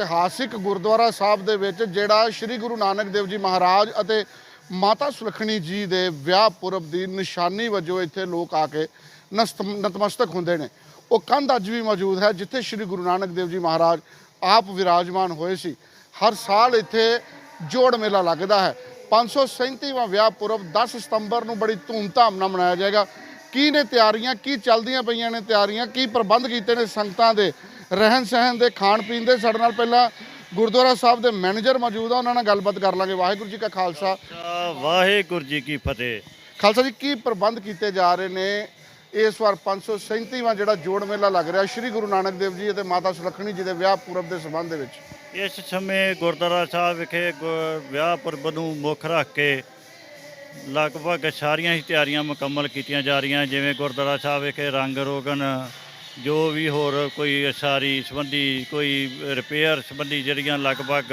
ਇਤਿਹਾਸਿਕ ਗੁਰਦੁਆਰਾ ਸਾਹਿਬ ਦੇ ਵਿੱਚ ਜਿਹੜਾ ਸ੍ਰੀ ਗੁਰੂ ਨਾਨਕ ਦੇਵ ਜੀ ਮਹਾਰਾਜ ਅਤੇ ਮਾਤਾ ਸੁਲੱਖਣੀ ਜੀ ਦੇ ਵਿਆਹ ਪੁਰਬ ਦੀ ਨਿਸ਼ਾਨੀ ਵਜੋਂ ਇੱਥੇ ਲੋਕ ਆ ਕੇ ਨਸਤ- ਨਤਮਸਤਕ ਹੁੰਦੇ ਨੇ। ਉਹ ਕੰਧ ਅੱਜ ਵੀ ਮੌਜੂਦ ਹੈ, ਜਿੱਥੇ ਸ੍ਰੀ ਗੁਰੂ ਨਾਨਕ ਦੇਵ ਜੀ ਮਹਾਰਾਜ ਆਪ ਵਿਰਾਜਮਾਨ ਹੋਏ ਸੀ। ਹਰ ਸਾਲ ਇੱਥੇ ਜੋੜ ਮੇਲਾ ਲੱਗਦਾ ਹੈ। 537ਵਾਂ ਵਿਆਹ ਪੁਰਬ 10 ਸਤੰਬਰ ਨੂੰ ਬੜੀ ਧੂਮਧਾਮ ਨਾਲ ਮਨਾਇਆ ਜਾਏਗਾ। ਕੀ ਨੇ ਤਿਆਰੀਆਂ, ਕੀ ਚੱਲਦੀਆਂ ਪਈਆਂ ਨੇ ਤਿਆਰੀਆਂ, ਕੀ ਪ੍ਰਬੰਧ ਕੀਤੇ ਨੇ ਸੰਗਤਾਂ ਦੇ? ਰਹਿਣ ਸਹਿਣ ਦੇ ਖਾਣ ਪੀਣ ਦੇ ਸਾਡੇ ਨਾਲ ਪਹਿਲਾਂ ਗੁਰਦੁਆਰਾ ਸਾਹਿਬ ਦੇ ਮੈਨੇਜਰ ਮੌਜੂਦ ਆ ਉਹਨਾਂ ਨਾਲ ਗੱਲਬਾਤ ਕਰ ਲਾਂਗੇ। ਵਾਹਿਗੁਰੂ ਜੀ ਕਾ ਖਾਲਸਾ। ਵਾਹਿਗੁਰੂ ਜੀ ਕੀ ਫਤਿਹ। ਖਾਲਸਾ ਜੀ ਕੀ ਪ੍ਰਬੰਧ ਕੀਤੇ ਜਾ ਰਹੇ ਨੇ? ਇਸ ਵਾਰ 537ਵਾਂ ਜਿਹੜਾ ਜੋੜ ਮੇਲਾ ਲੱਗ ਰਿਹਾ ਸ੍ਰੀ ਗੁਰੂ ਨਾਨਕ ਦੇਵ ਜੀ ਅਤੇ ਮਾਤਾ ਸੁਲੱਖਣੀ ਜੀ ਦੇ ਵਿਆਹ ਪੁਰਬ ਦੇ ਸੰਬੰਧ ਦੇ ਵਿੱਚ। ਇਸ ਸਮੇਂ ਗੁਰਦੁਆਰਾ ਸਾਹਿਬ ਵਿਖੇ ਵਿਆਹ ਪੁਰਬ ਨੂੰ ਮੁੱਖ ਰੱਖ ਕੇ ਲਗਭਗ ਸਾਰੀਆਂ ਹੀ ਤਿਆਰੀਆਂ ਮੁਕੰਮਲ ਕੀਤੀਆਂ ਜਾ ਰਹੀਆਂ ਜਿਵੇਂ ਗੁਰਦੁਆਰਾ ਸਾਹਿਬ ਵਿਖੇ ਰੰਗ ਰੋਗਨ ਜੋ ਵੀ ਹੋਰ ਕੋਈ ਅਸਾਰੀ ਸੰਬੰਧੀ, ਕੋਈ ਰਿਪੇਅਰ ਸੰਬੰਧੀ ਜਿਹੜੀਆਂ ਲਗਭਗ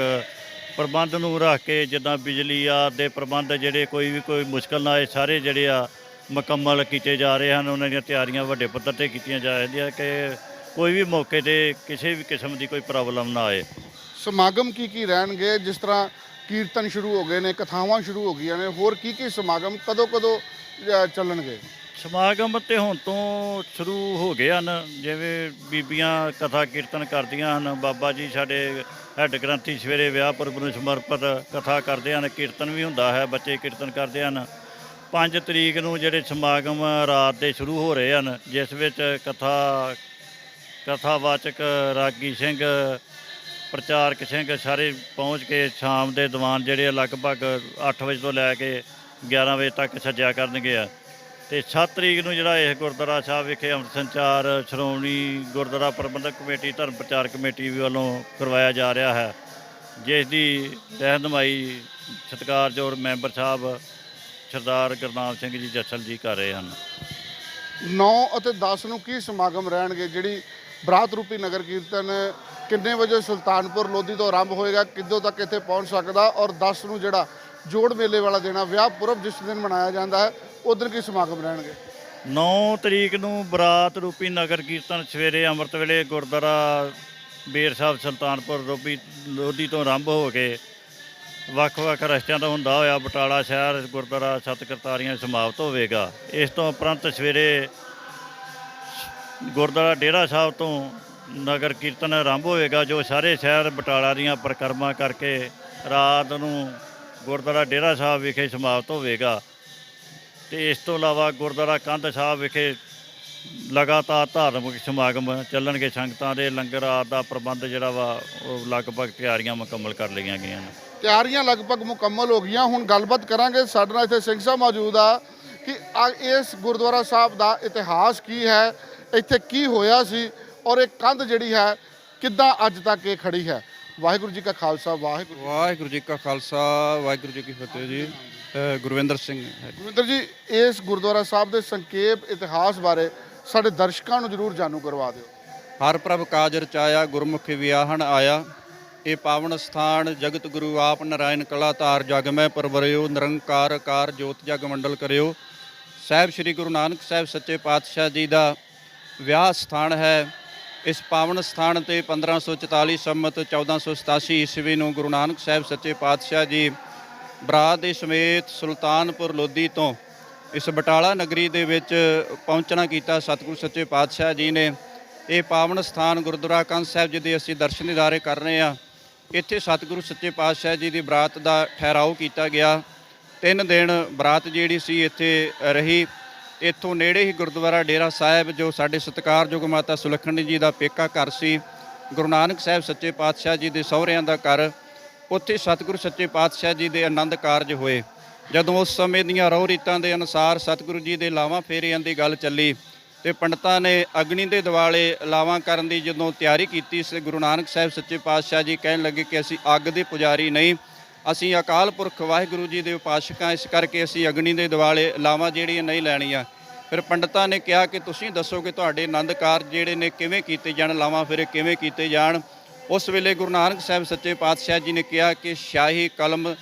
ਪ੍ਰਬੰਧ ਨੂੰ ਰੱਖ ਕੇ, ਜਿੱਦਾਂ ਬਿਜਲੀ ਆ ਦੇ ਪ੍ਰਬੰਧ ਜਿਹੜੇ ਕੋਈ ਵੀ ਕੋਈ ਮੁਸ਼ਕਲ ਨਾ ਆਏ ਸਾਰੇ ਜਿਹੜੇ ਆ ਮੁਕੰਮਲ ਕੀਤੇ ਜਾ ਰਹੇ ਹਨ, ਉਹਨਾਂ ਦੀਆਂ ਤਿਆਰੀਆਂ ਵੱਡੇ ਪੱਧਰ ਤੇ ਕੀਤੀਆਂ ਜਾ ਰਹੀਆਂ ਕਿ ਕੋਈ ਵੀ ਮੌਕੇ ਤੇ ਕਿਸੇ ਵੀ ਕਿਸਮ ਦੀ ਕੋਈ ਪ੍ਰੋਬਲਮ ਨਾ ਆਏ। ਸਮਾਗਮ ਕੀ ਕੀ ਰਹਿਣਗੇ? ਜਿਸ ਤਰ੍ਹਾਂ ਕੀਰਤਨ ਸ਼ੁਰੂ ਹੋ ਗਏ ਨੇ, ਕਥਾਵਾਂ ਸ਼ੁਰੂ ਹੋ ਗਈਆਂ ਨੇ, ਹੋਰ ਕੀ ਕੀ ਸਮਾਗਮ ਕਦੋਂ ਕਦੋਂ ਚੱਲਣਗੇ? ਸਮਾਗਮ ਤੇ ਹੁਣ ਤੋਂ ਸ਼ੁਰੂ ਹੋ ਗਏ ਹਨ, ਜਿਵੇਂ ਬੀਬੀਆਂ ਕਥਾ ਕੀਰਤਨ ਕਰਦੀਆਂ ਹਨ, ਬਾਬਾ ਜੀ ਸਾਡੇ ਹੈੱਡ ਗ੍ਰੰਥੀ ਸਵੇਰੇ ਵਿਆਹ ਪੁਰਬ ਨੂੰ ਸਮਰਪਿਤ ਕਥਾ ਕਰਦੇ ਹਨ, ਕੀਰਤਨ ਵੀ ਹੁੰਦਾ ਹੈ, ਬੱਚੇ ਕੀਰਤਨ ਕਰਦੇ ਹਨ। 5 ਤਰੀਕ ਨੂੰ ਜਿਹੜੇ ਸਮਾਗਮ ਰਾਤ ਦੇ ਸ਼ੁਰੂ ਹੋ ਰਹੇ ਹਨ, ਜਿਸ ਵਿੱਚ ਕਥਾ, ਕਥਾਵਾਚਕ ਰਾਗੀ ਸਿੰਘ, ਪ੍ਰਚਾਰਕ ਸਿੰਘ ਸਾਰੇ ਪਹੁੰਚ ਕੇ ਸ਼ਾਮ ਦੇ ਦੀਵਾਨ ਜਿਹੜੇ ਲਗਭਗ 8 ਵਜੇ ਤੋਂ ਲੈ ਕੇ 11 ਵਜੇ ਤੱਕ ਸੱਜਿਆ ਕਰਨਗੇ ਆ। ਤੇ 7 ਤਰੀਕ ਨੂੰ ਜਿਹੜਾ ਇਹ ਗੁਰਦੁਆਰਾ ਸਾਹਿਬ ਵਿਖੇ ਅੰਮ੍ਰਿਤ ਸੰਚਾਰ ਸ਼੍ਰੋਮਣੀ ਗੁਰਦੁਆਰਾ ਪ੍ਰਬੰਧਕ ਕਮੇਟੀ, ਧਰਮ ਪ੍ਰਚਾਰ ਕਮੇਟੀ ਵੱਲੋਂ ਕਰਵਾਇਆ ਜਾ ਰਿਹਾ ਹੈ। ਜਿਸ ਦੀ ਰਹਿਨਮਾਈ ਸਤਿਕਾਰਯੋਗ ਮੈਂਬਰ ਸਾਹਿਬ ਸਰਦਾਰ ਗੁਰਨਾਮ ਸਿੰਘ ਜੀ ਜੱਸਲ ਜੀ ਕਰ ਰਹੇ ਹਨ। 9 ਅਤੇ 10 ਨੂੰ ਕੀ ਸਮਾਗਮ ਰਹਿਣਗੇ? ਜਿਹੜੀ ਬਰਾਤ ਰੂਪੀ ਨਗਰ ਕੀਰਤਨ ਕਿੰਨੇ ਵਜੇ ਸੁਲਤਾਨਪੁਰ ਲੋਧੀ ਤੋਂ ਆਰੰਭ ਹੋਏਗਾ? ਕਿੱਦੋਂ ਤੱਕ ਇੱਥੇ ਪਹੁੰਚ ਸਕਦਾ? ਔਰ 10 ਨੂੰ ਜਿਹੜਾ ਜੋੜ ਮੇਲੇ ਵਾਲਾ ਦਿਨ ਆ, ਵਿਆਹ ਪੁਰਬ ਜਿਸ ਦਿਨ ਮਨਾਇਆ ਜਾਂਦਾ ਹੈ ਉਦੋਂ ਕੀ ਸਮਾਗਮ ਰਹਿਣਗੇ? 9 ਤਰੀਕ ਨੂੰ ਬਰਾਤ ਰੂਪੀ ਨਗਰ ਕੀਰਤਨ ਸਵੇਰੇ ਅੰਮ੍ਰਿਤ ਵੇਲੇ ਗੁਰਦੁਆਰਾ ਬੇਰ ਸਾਹਿਬ ਸੁਲਤਾਨਪੁਰ ਰੋਬੀ ਲੋਧੀ ਤੋਂ ਆਰੰਭ ਹੋ ਕੇ ਵੱਖ-ਵੱਖ ਰਸਤਿਆਂ ਤੋਂ ਹੁੰਦਾ ਹੋਇਆ ਬਟਾਲਾ ਸ਼ਹਿਰ, ਗੁਰਦੁਆਰਾ ਸਤ ਕਰਤਾਰੀਆਂ ਸਮਾਪਤ ਹੋਵੇਗਾ। ਇਸ ਤੋਂ ਉਪਰੰਤ ਸਵੇਰੇ ਗੁਰਦੁਆਰਾ ਡੇਰਾ ਸਾਹਿਬ ਤੋਂ ਨਗਰ ਕੀਰਤਨ ਆਰੰਭ ਹੋਵੇਗਾ, ਜੋ ਸਾਰੇ ਸ਼ਹਿਰ ਬਟਾਲਾ ਦੀਆਂ ਪਰਿਕਰਮਾ ਕਰਕੇ ਰਾਤ ਨੂੰ ਗੁਰਦੁਆਰਾ ਡੇਰਾ ਸਾਹਿਬ ਵਿਖੇ ਸਮਾਪਤ ਹੋਵੇਗਾ। ਤੇ ਇਸ ਤੋਂ ਇਲਾਵਾ ਗੁਰਦੁਆਰਾ ਕੰਧ ਸਾਹਿਬ ਵਿਖੇ ਲਗਾਤਾਰ ਧਾਰਮਿਕ ਸਮਾਗਮ ਚੱਲਣਗੇ। ਸੰਗਤਾਂ ਦੇ ਲੰਗਰ ਆਦਿ ਦਾ ਪ੍ਰਬੰਧ ਜਿਹੜਾ ਵਾ, ਉਹ ਲਗਭਗ ਤਿਆਰੀਆਂ ਮੁਕੰਮਲ ਕਰ ਲਈਆਂ ਗਈਆਂ ਨੇ। ਤਿਆਰੀਆਂ ਲਗਭਗ ਮੁਕੰਮਲ ਹੋ ਗਈਆਂ। ਹੁਣ ਗੱਲਬਾਤ ਕਰਾਂਗੇ। ਸਾਡੇ ਨਾਲ ਇੱਥੇ ਸਿੰਘ ਸਾਹਿਬ ਮੌਜੂਦ ਆ ਕਿ ਆ- ਇਸ ਗੁਰਦੁਆਰਾ ਸਾਹਿਬ ਦਾ ਇਤਿਹਾਸ ਕੀ ਹੈ, ਇੱਥੇ ਕੀ ਹੋਇਆ ਸੀ ਔਰ ਇਹ ਕੰਧ ਜਿਹੜੀ ਹੈ, ਕਿੱਦਾਂ ਅੱਜ ਤੱਕ ਇਹ ਖੜੀ ਹੈ? ਵਾਹਿਗੁਰੂ ਜੀ ਕਾ ਖਾਲਸਾ ਵਾਹਿਗੁਰੂ ਵਾਹਿਗੁਰੂ ਜੀ ਕਾ ਖਾਲਸਾ ਵਾਹਿਗੁਰੂ ਜੀ ਕੀ ਫਤਿਹ ਜੀ। ਗੁਰਵਿੰਦਰ ਸਿੰਘ। ਗੁਰਵਿੰਦਰ ਜੀ ਇਸ ਗੁਰਦੁਆਰਾ ਸਾਹਿਬ ਦੇ ਸੰਖੇਪ ਇਤਿਹਾਸ ਬਾਰੇ ਸਾਡੇ ਦਰਸ਼ਕਾਂ ਨੂੰ ਜਰੂਰ ਜਾਣੂ ਕਰਵਾ ਦਿਓ। ਹਰ ਪ੍ਰਭ ਕਾਜ ਰਚਾਇਆ ਗੁਰਮੁਖੀ ਵਿਆਹਣ ਆਇਆ। ਇਹ ਪਾਵਨ ਸਥਾਨ ਜਗਤ ਗੁਰੂ ਆਪ ਨਰਾਇਣ ਕਲਾ ਧਾਰ ਜਗ ਮੈਂ ਪਰਵਰਿਓ ਨਿਰੰਕਾਰ ਕਾਰ ਜੋਤ ਜਗ ਮੰਡਲ ਕਰਿਓ। ਸਾਹਿਬ ਸ੍ਰੀ ਗੁਰੂ ਨਾਨਕ ਸਾਹਿਬ ਸੱਚੇ ਪਾਤਸ਼ਾਹ ਜੀ ਦਾ ਵਿਆਹ ਸਥਾਨ ਹੈ। ਇਸ ਪਾਵਨ ਸਥਾਨ ਤੇ 1544 ਸੰਮਤ 1487 ਈਸਵੀ ਨੂੰ ਗੁਰੂ ਨਾਨਕ ਸਾਹਿਬ ਸੱਚੇ ਪਾਤਸ਼ਾਹ ਜੀ ਬਰਾਤ ਦੇ ਸਮੇਤ ਸੁਲਤਾਨਪੁਰ ਲੋਧੀ ਤੋਂ ਇਸ ਬਟਾਲਾ ਨਗਰੀ ਦੇ ਵਿੱਚ ਪਹੁੰਚਣਾ ਕੀਤਾ ਸਤਿਗੁਰੂ ਸੱਚੇ ਪਾਤਸ਼ਾਹ ਜੀ ਨੇ। ਇਹ ਪਾਵਨ ਸਥਾਨ ਗੁਰਦੁਆਰਾ ਕੰਧ ਸਾਹਿਬ ਜੀ ਦੇ ਅਸੀਂ ਦਰਸ਼ਨ ਦਿਦਾਰੇ ਕਰ ਰਹੇ ਹਾਂ। ਇੱਥੇ ਸਤਿਗੁਰੂ ਸੱਚੇ ਪਾਤਸ਼ਾਹ ਜੀ ਦੀ ਬਰਾਤ ਦਾ ਠਹਿਰਾਓ ਕੀਤਾ ਗਿਆ। ਤਿੰਨ ਦਿਨ ਬਰਾਤ ਜਿਹੜੀ ਸੀ ਇੱਥੇ ਰਹੀ। ਇੱਥੋਂ ਨੇੜੇ ਹੀ ਗੁਰਦੁਆਰਾ ਡੇਰਾ ਸਾਹਿਬ, ਜੋ ਸਾਡੇ ਸਤਿਕਾਰਯੋਗ ਮਾਤਾ ਸੁਲੱਖਣੀ ਜੀ ਦਾ ਪੇਕਾ ਘਰ ਸੀ, ਗੁਰੂ ਨਾਨਕ ਸਾਹਿਬ ਸੱਚੇ ਪਾਤਸ਼ਾਹ ਜੀ ਦੇ ਸਹੁਰਿਆਂ ਦਾ ਘਰ, ਉੱਥੇ ਸਤਿਗੁਰੂ ਸੱਚੇ ਪਾਤਸ਼ਾਹ ਜੀ ਦੇ ਆਨੰਦ ਕਾਰਜ ਹੋਏ। ਜਦੋਂ ਉਸ ਸਮੇਂ ਦੀਆਂ ਰਹੁ ਰੀਤਾਂ ਦੇ ਅਨੁਸਾਰ ਸਤਿਗੁਰੂ ਜੀ ਦੇ ਲਾਵਾਂ ਫੇਰਿਆਂ ਦੀ ਗੱਲ ਚੱਲੀ ਤੇ ਪੰਡਤਾਂ ਨੇ ਅਗਨੀ ਦੇ ਦਿਵਾਲੇ ਲਾਵਾਂ ਕਰਨ ਦੀ ਜਦੋਂ ਤਿਆਰੀ ਕੀਤੀ ਸੀ ਗੁਰੂ ਨਾਨਕ ਸਾਹਿਬ ਸੱਚੇ ਪਾਤਸ਼ਾਹ ਜੀ ਕਹਿਣ ਲੱਗੇ ਕਿ ਅਸੀਂ ਅੱਗ ਦੇ ਪੁਜਾਰੀ ਨਹੀਂ ਅਸੀਂ ਅਕਾਲ ਪੁਰਖ ਵਾਹਿਗੁਰੂ ਜੀ ਦੇ ਉਪਾਸਕ ਹਾਂ, ਇਸ ਕਰਕੇ ਅਸੀਂ ਅਗਨੀ ਦੇ ਦਿਵਾਲੇ ਲਾਵਾਂ ਜਿਹੜੀਆਂ ਨਹੀਂ ਲੈਣੀਆਂ। ਫਿਰ ਪੰਡਤਾਂ ਨੇ ਕਿਹਾ ਕਿ ਤੁਸੀਂ ਦੱਸੋ ਕਿ ਤੁਹਾਡੇ ਆਨੰਦ ਕਾਰਜ ਜਿਹੜੇ ਨੇ ਕਿਵੇਂ ਕੀਤੇ ਜਾਣ, ਲਾਵਾਂ ਫਿਰ ਕਿਵੇਂ ਕੀਤੇ ਜਾਣ? ਉਸ ਵੇਲੇ ਗੁਰੂ ਨਾਨਕ ਸਾਹਿਬ ਸੱਚੇ ਪਾਤਸ਼ਾਹ ਜੀ ਨੇ ਕਿਹਾ ਕਿ ਸ਼ਾਹੀ ਕਲਮ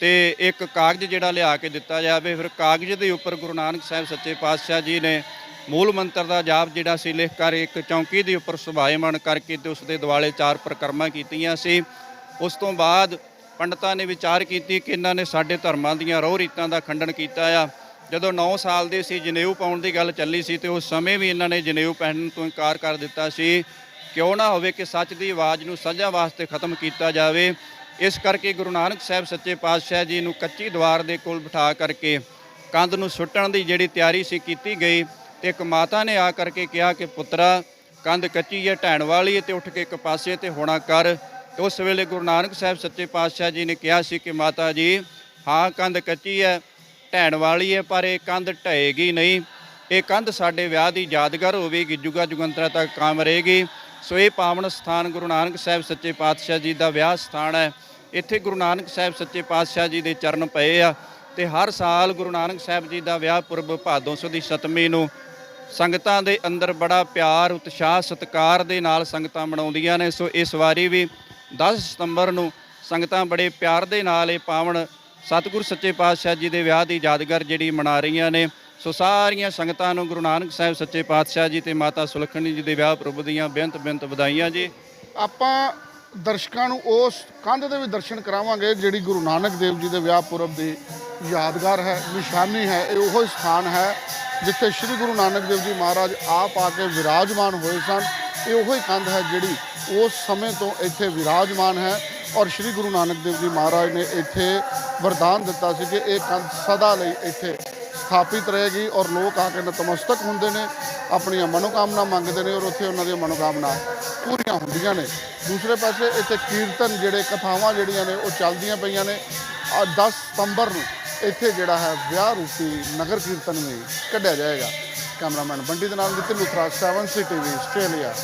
ਤੇ ਇੱਕ ਕਾਗਜ਼ ਜਿਹੜਾ ਲਿਆ ਕੇ ਦਿੱਤਾ ਜਾਵੇ। ਫਿਰ ਕਾਗਜ਼ ਦੇ ਉੱਪਰ ਗੁਰੂ ਨਾਨਕ ਸਾਹਿਬ ਸੱਚੇ ਪਾਤਸ਼ਾਹ ਜੀ ਨੇ ਮੂਲ ਮੰਤਰ ਦਾ ਜਾਪ ਜਿਹੜਾ ਸੀ ਲਿਖ ਕਰ ਇੱਕ ਚੌਂਕੀ ਦੇ ਉੱਪਰ ਸੁਭਾਏਮਣ ਕਰਕੇ ਤੇ ਉਸ ਦੇ ਦੁਆਲੇ ਚਾਰ ਪ੍ਰਕਰਮਾਂ ਕੀਤੀਆਂ ਸੀ। ਉਸ ਤੋਂ ਬਾਅਦ ਪੰਡਤਾਂ ਨੇ ਵਿਚਾਰ ਕੀਤੀ ਕਿ ਇਹਨਾਂ ਨੇ ਸਾਡੇ ਧਰਮਾਂ ਦੀਆਂ ਰੋਹ ਰੀਤਾਂ ਦਾ ਖੰਡਨ ਕੀਤਾ ਆ। ਜਦੋਂ 9 ਸਾਲ ਦੇ ਸੀ, ਜਨੇਊ ਪਾਉਣ ਦੀ ਗੱਲ ਚੱਲੀ ਸੀ ਤੇ ਉਸ ਸਮੇਂ ਵੀ ਇਹਨਾਂ ਨੇ ਜਨੇਊ ਪਹਿਨਣ ਤੋਂ ਇਨਕਾਰ ਕਰ ਦਿੱਤਾ ਸੀ। ਕਿਉਂ ਨਾ ਹੋਵੇ ਕਿ ਸੱਚ ਦੀ ਆਵਾਜ਼ ਨੂੰ ਸਜ਼ਾ ਵਾਸਤੇ ਖਤਮ ਕੀਤਾ ਜਾਵੇ। ਇਸ ਕਰਕੇ ਗੁਰੂ ਨਾਨਕ ਸਾਹਿਬ ਸੱਚੇ ਪਾਤਸ਼ਾਹ ਜੀ ਨੂੰ ਕੱਚੀ ਦੀਵਾਰ ਦੇ ਕੋਲ ਬਿਠਾ ਕਰਕੇ ਕੰਧ ਨੂੰ ਸੁੱਟਣ ਦੀ ਜਿਹੜੀ ਤਿਆਰੀ ਸੀ ਕੀਤੀ ਗਈ ਤੇ ਇੱਕ ਮਾਤਾ ਨੇ ਆ ਕਰਕੇ ਕਿਹਾ ਕਿ ਪੁੱਤਰਾ, ਕੰਧ ਕੱਚੀ ਹੈ, ਢਹਿਣ ਵਾਲੀ ਹੈ ਤੇ ਉੱਠ ਕੇ ਇੱਕ ਪਾਸੇ ਤੇ ਹੋਣਾ ਕਰ। ਉਸ ਵੇਲੇ ਗੁਰੂ ਨਾਨਕ ਸਾਹਿਬ ਸੱਚੇ ਪਾਤਸ਼ਾਹ ਜੀ ਨੇ ਕਿਹਾ ਸੀ ਕਿ ਮਾਤਾ ਜੀ, ਹਾਂ, ਕੰਧ ਕੱਚੀ ਹੈ, ਢਹਿਣ ਵਾਲੀ ਹੈ, ਪਰ ਇਹ ਕੰਧ ਢਹੇਗੀ ਨਹੀਂ। ਇਹ ਕੰਧ ਸਾਡੇ ਵਿਆਹ ਦੀ ਯਾਦਗਾਰ ਹੋਵੇਗੀ, ਜੁਗਾ ਜੁਗੰਤਰਾ ਤੱਕ ਕਾਇਮ ਰਹੇਗੀ। ਸੋ ਇਹ ਪਾਵਨ ਸਥਾਨ ਗੁਰੂ ਨਾਨਕ ਸਾਹਿਬ ਸੱਚੇ ਪਾਤਸ਼ਾਹ ਜੀ ਦਾ ਵਿਆਹ ਸਥਾਨ ਹੈ। ਇੱਥੇ ਗੁਰੂ ਨਾਨਕ ਸਾਹਿਬ ਸੱਚੇ ਪਾਤਸ਼ਾਹ ਜੀ ਦੇ ਚਰਨ ਪਏ ਆ ਤੇ ਹਰ ਸਾਲ ਗੁਰੂ ਨਾਨਕ ਸਾਹਿਬ ਜੀ ਦਾ ਵਿਆਹ ਪੁਰਬ ਭਾਦੋਂ ਦੀ ਸਤਮੀ ਨੂੰ ਸੰਗਤਾਂ ਦੇ ਅੰਦਰ ਬੜਾ ਪਿਆਰ, ਉਤਸ਼ਾਹ, ਸਤਿਕਾਰ ਦੇ ਨਾਲ ਸੰਗਤਾਂ ਮਨਾਉਂਦੀਆਂ ਨੇ। ਸੋ ਇਸ ਵਾਰੀ ਵੀ 10 ਸਤੰਬਰ ਨੂੰ ਸੰਗਤਾਂ ਬੜੇ ਪਿਆਰ ਦੇ ਨਾਲ ਇਹ ਪਾਵਨ ਸਤਿਗੁਰ ਸੱਚੇ ਪਾਤਸ਼ਾਹ ਜੀ ਦੇ ਵਿਆਹ ਦੀ ਯਾਦਗਾਰ ਜਿਹੜੀ ਮਨਾ ਰਹੀਆਂ ਨੇ। ਸੋ ਸਾਰੀਆਂ ਸੰਗਤਾਂ ਨੂੰ ਗੁਰੂ ਨਾਨਕ ਸਾਹਿਬ ਸੱਚੇ ਪਾਤਸ਼ਾਹ ਜੀ ਤੇ ਮਾਤਾ ਸੁਲੱਖਣੀ ਜੀ ਦੇ ਵਿਆਹ ਪੁਰਬ ਦੀਆਂ ਬੇਅੰਤ ਬੇਅੰਤ ਵਧਾਈਆਂ ਜੀ। ਆਪਾਂ ਦਰਸ਼ਕਾਂ ਨੂੰ ਉਸ ਕੰਧ ਦੇ ਵੀ ਦਰਸ਼ਨ ਕਰਾਵਾਂਗੇ ਜਿਹੜੀ ਗੁਰੂ ਨਾਨਕ ਦੇਵ ਜੀ ਦੇ ਵਿਆਹ ਪੁਰਬ ਦੀ ਯਾਦਗਾਰ ਹੈ, ਨਿਸ਼ਾਨੀ ਹੈ, ਇਹ ਉਹ ਸਥਾਨ ਹੈ ਜਿੱਥੇ ਸ੍ਰੀ ਗੁਰੂ ਨਾਨਕ ਦੇਵ ਜੀ ਮਹਾਰਾਜ ਆਪ ਆ ਕੇ ਵਿਰਾਜਮਾਨ ਹੋਏ ਸਨ। ਇਹ ਉਹੀ ਕੰਧ ਹੈ ਜਿਹੜੀ ਉਸ ਸਮੇਂ ਤੋਂ ਇੱਥੇ ਵਿਰਾਜਮਾਨ ਹੈ ਔਰ ਸ੍ਰੀ ਗੁਰੂ ਨਾਨਕ ਦੇਵ ਜੀ ਮਹਾਰਾਜ ਨੇ ਇੱਥੇ ਵਰਦਾਨ ਦਿੱਤਾ ਸੀ ਕਿ ਇਹ ਕੰਧ ਸਦਾ ਲਈ ਇੱਥੇ ਸਥਾਪਿਤ ਰਹੇਗੀ ਔਰ ਲੋਕ ਆ ਕੇ ਨਤਮਸਤਕ ਹੁੰਦੇ ਨੇ, ਆਪਣੀਆਂ ਮਨੋਕਾਮਨਾ ਮੰਗਦੇ ਨੇ ਔਰ ਉੱਥੇ ਉਹਨਾਂ ਦੀਆਂ ਮਨੋਕਾਮਨਾ ਪੂਰੀਆਂ ਹੁੰਦੀਆਂ ਨੇ। ਦੂਸਰੇ ਪਾਸੇ ਇੱਥੇ ਕੀਰਤਨ ਜਿਹੜੇ ਕਥਾਵਾਂ ਜਿਹੜੀਆਂ ਨੇ ਉਹ ਚੱਲਦੀਆਂ ਪਈਆਂ ਨੇ। ਆ 10 ਸਤੰਬਰ ਨੂੰ ਇੱਥੇ ਜਿਹੜਾ ਹੈ ਵਿਆਹ ਰੂਪੀ ਨਗਰ ਕੀਰਤਨ ਵੀ ਕੱਢਿਆ ਜਾਏਗਾ। ਕੈਮਰਾਮੈਨ ਬੰਟੀ ਦੇ ਨਾਲ Nitin Luthra 7 C TV Australia.